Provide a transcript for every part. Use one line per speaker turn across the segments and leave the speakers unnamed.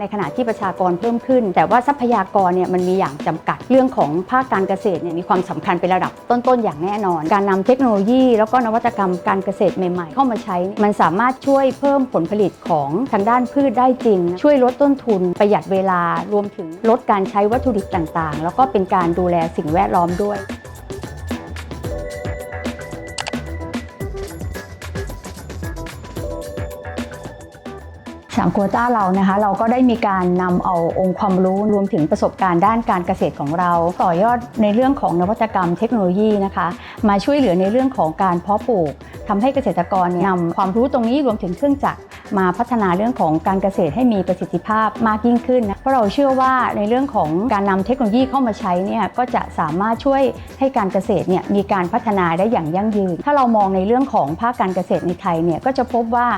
ในขณะที่ประชากรเพิ่มขึ้น แต่ว่าทรัพยากรเนี่ยมันมีอย่างจำกัดเรื่องของภาคการเกษตรเนี่ยมีความสำคัญเป็นระดับต้นๆอย่างแน่นอน การนำเทคโนโลยี แล้วก็นวัตกรรมการเกษตรใหม่ๆ เข้ามาใช้ มันสามารถช่วยเพิ่มผลผลิตของทางด้านพืชได้จริง ช่วยลดต้นทุน ประหยัดเวลารวมถึงลดการใช้วัตถุดิบต่างๆ แล้วก็เป็นการดูแลสิ่งแวดล้อมด้วย สามโควต้าเรานะคะ เราก็ได้มีการนำเอาองค์ความรู้รวมถึงประสบการณ์ด้านการเกษตรของเรา ต่อยอดในเรื่องของนวัตกรรมเทคโนโลยีนะคะ มาช่วยเหลือในเรื่องของการเพาะปลูกทำให้เกษตรกรนี่นำความรู้ตรงนี้รวมถึงเครื่องจักร มาพัฒนาเรื่องของการเกษตรให้มีประสิทธิภาพมากยิ่งขึ้นนะเพราะเราเชื่อว่าในเรื่องของการนำเทคโนโลยีเข้ามาใช้เนี่ยก็จะสามารถช่วยให้การเกษตรเนี่ยมีการพัฒนาได้อย่างยั่งยืน ถ้าเรามองในเรื่องของภาคการเกษตรในไทยเนี่ยก็จะพบว่า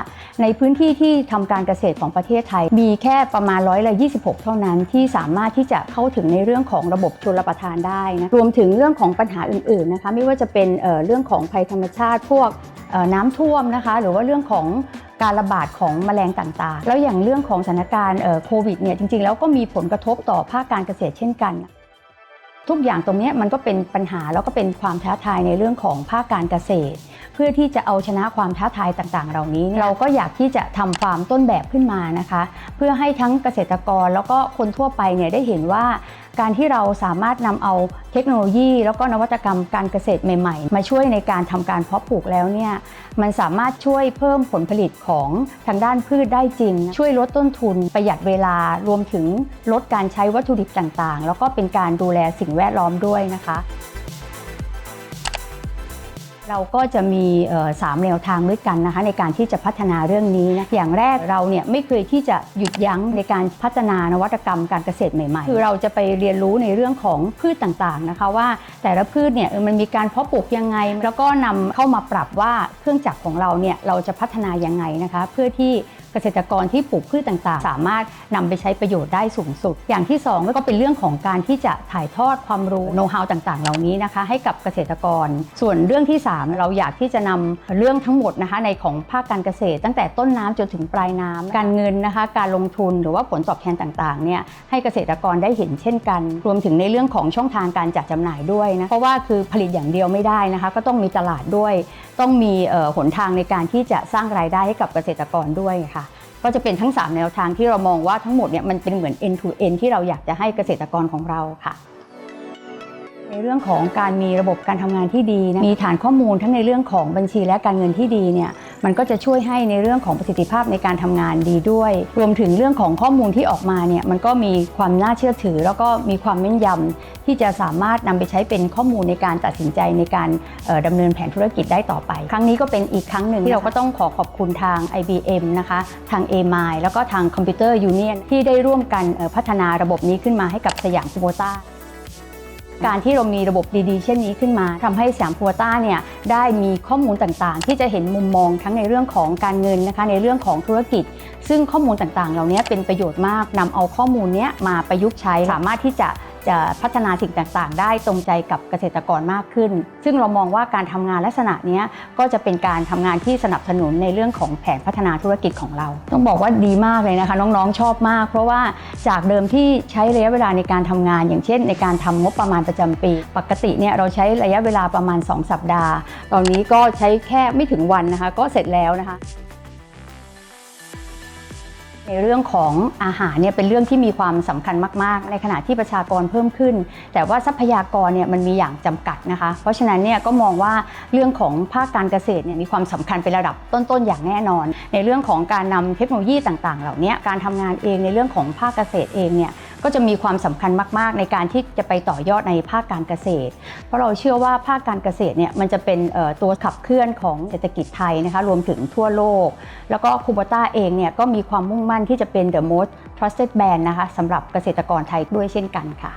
ในพื้นที่ที่ทำการเกษตรของประเทศไทย มีแค่ประมาณร้อยละ26 เท่านั้นที่สามารถที่จะเข้าถึงในเรื่องของระบบชลประทานได้นะรวมถึงเรื่องของปัญหาอื่นๆนะคะไม่ว่าจะเป็นเเรื่องของภัยธรรมชาติพวกน้ำท่วมนะคะ หรือว่าเรื่องของ การระบาดของแมลงต่างๆ แล้วอย่างเรื่องของสถานการณ์โควิดเนี่ยจริงๆ แล้วก็มีผลกระทบต่อภาคการเกษตรเช่นกัน ทุกอย่างตรงนี้มันก็เป็นปัญหาแล้วก็เป็นความท้าทายในเรื่องของภาคการเกษตร เพื่อที่จะเอาชนะความท้าทายต่างๆ เหล่านี้เนี่ยเราก็อยากที่จะทำฟาร์มต้นแบบขึ้นมานะคะ เพื่อให้ทั้งเกษตรกรแล้วก็คนทั่วไปเนี่ยได้เห็นว่า การที่เราสามารถนำเอาเทคโนโลยี แล้วก็นวัตกรรมการเกษตรใหม่ๆ มาช่วยในการทำการเพาะปลูกแล้วเนี่ยมันสามารถช่วยเพิ่มผลผลิตของทางด้านพืชได้จริง ช่วยลดต้นทุน ประหยัดเวลารวมถึงลดการใช้วัตถุดิบต่างๆ แล้วก็เป็นการดูแลสิ่งแวดล้อมด้วยนะคะ เราก็จะมีสามแนวทางด้วยกันนะคะในการที่จะพัฒนาเรื่องนี้นะอย่างแรกเราเนี่ยไม่เคยที่จะหยุดยั้งในการพัฒนานวัตกรรมการเกษตรใหม่ ๆ คือเราจะไปเรียนรู้ในเรื่องของพืชต่างๆนะคะว่าแต่ละพืชเนี่ยมันมีการเพาะปลูกยังไง แล้วก็นำเข้ามาปรับว่าเครื่องจักรของเราเนี่ยเราจะพัฒนายังไงนะคะเพื่อที่ เกษตรกรที่ปลูกพืชต่างๆ สามารถนำไปใช้ประโยชน์ได้สูงสุด อย่างที่2ก็เป็นเรื่องของการที่จะถ่ายทอดความรู้โน้ตฮาวต่างๆ เหล่านี้นะคะ ให้กับเกษตรกร ส่วนเรื่องที่ 3 เราอยากที่จะนำเรื่องทั้งหมดนะคะในของภาคการเกษตร ตั้งแต่ต้นน้ำจนถึงปลายน้ำการเงินนะคะ การลงทุนหรือว่าผลตอบแทนต่างๆเนี่ยให้เกษตรกรได้เห็นเช่นกัน รวมถึงในเรื่องของช่องทางการจัดจำหน่ายด้วยนะเพราะว่าคือผลิตอย่างเดียวไม่ได้นะคะ ก็ต้องมีตลาดด้วย ต้องมีหนทางในการที่จะสร้างรายได้ให้กับเกษตรกรด้วยค่ะ ก็จะเป็นทั้ง 3 แนวทางที่เรามองว่าทั้งหมดเนี่ยมันเป็นเหมือน end to end ที่เราอยากจะให้เกษตรกรของเราค่ะในเรื่องของการมีระบบการทำงานที่ดีนะมีฐานข้อมูลทั้งในเรื่องของบัญชีและการเงินที่ดีเนี่ย มันก็จะช่วยให้ในเรื่องของประสิทธิภาพในการทำงานดีด้วย รวมถึงเรื่องของข้อมูลที่ออกมาเนี่ยมันก็มีความน่าเชื่อถือ แล้วก็มีความแม่นยำที่จะสามารถนำไปใช้เป็นข้อมูลในการตัดสินใจในการเอ่อดำเนินแผนธุรกิจได้ต่อไป ครั้งนี้ก็เป็นอีกครั้งหนึ่งที่เราก็ต้องขอขอบคุณทาง IBM นะคะ ทาง a m i แล้วก็ทาง Computer Union ที่ได้ร่วมกันเอ่อพัฒนาระบบนี้ขึ้นมาให้กับสยามโบต้า การที่เรามีระบบดีๆ เช่นนี้ขึ้นมาทำให้สยามพัวต้าเนี่ยได้มีข้อมูลต่างๆ ที่จะเห็นมุมมองทั้งในเรื่องของการเงินนะคะในเรื่องของธุรกิจ ซึ่งข้อมูลต่างๆ เหล่านี้เป็นประโยชน์มากนำเอาข้อมูลเนี้ยมาประยุกต์ใช้สามารถที่จะ จะพัฒนาสิ่งต่างๆ ได้ตรงใจกับเกษตรกรมากขึ้น ซึ่งเรามองว่าการทำงานลักษณะนี้ก็จะเป็นการทำงานที่สนับสนุนในเรื่องของแผนพัฒนาธุรกิจของเรา ต้องบอกว่าดีมากเลยนะคะ น้องๆชอบมาก เพราะว่าจากเดิมที่ใช้ระยะเวลาในการทำงาน อย่างเช่น ในการทำงบประมาณประจำปี ปกติเนี่ยเราใช้ระยะเวลาประมาณ 2 สัปดาห์ ตอนนี้ก็ใช้แค่ไม่ถึงวันนะคะ ก็เสร็จแล้วนะคะ ในเรื่องของอาหารเนี่ยเป็นเรื่องที่มีความสำคัญมาก ๆ ในขณะที่ประชากรเพิ่มขึ้น แต่ว่าทรัพยากรเนี่ยมันมีอย่างจำกัดนะคะ เพราะฉะนั้นเนี่ยก็มองว่าเรื่องของภาคการเกษตรเนี่ยมีความสำคัญเป็นระดับต้น ๆ อย่างแน่นอน ในเรื่องของการนำเทคโนโลยีต่าง ๆ เหล่านี้การทำงานเองในเรื่องของภาคเกษตรเองเนี่ย ก็จะมีความสำคัญมากๆ ในการที่จะไปต่อยอดในภาคการเกษตร เพราะเราเชื่อว่าภาคการเกษตรเนี่ยมันจะเป็นตัวขับเคลื่อนของเศรษฐกิจไทยนะคะรวมถึงทั่วโลก แล้วก็คูบต้าเองเนี่ยก็มีความมุ่งมั่นที่จะเป็น the most trusted brand นะคะสำหรับเกษตรกรไทยด้วยเช่นกันค่ะ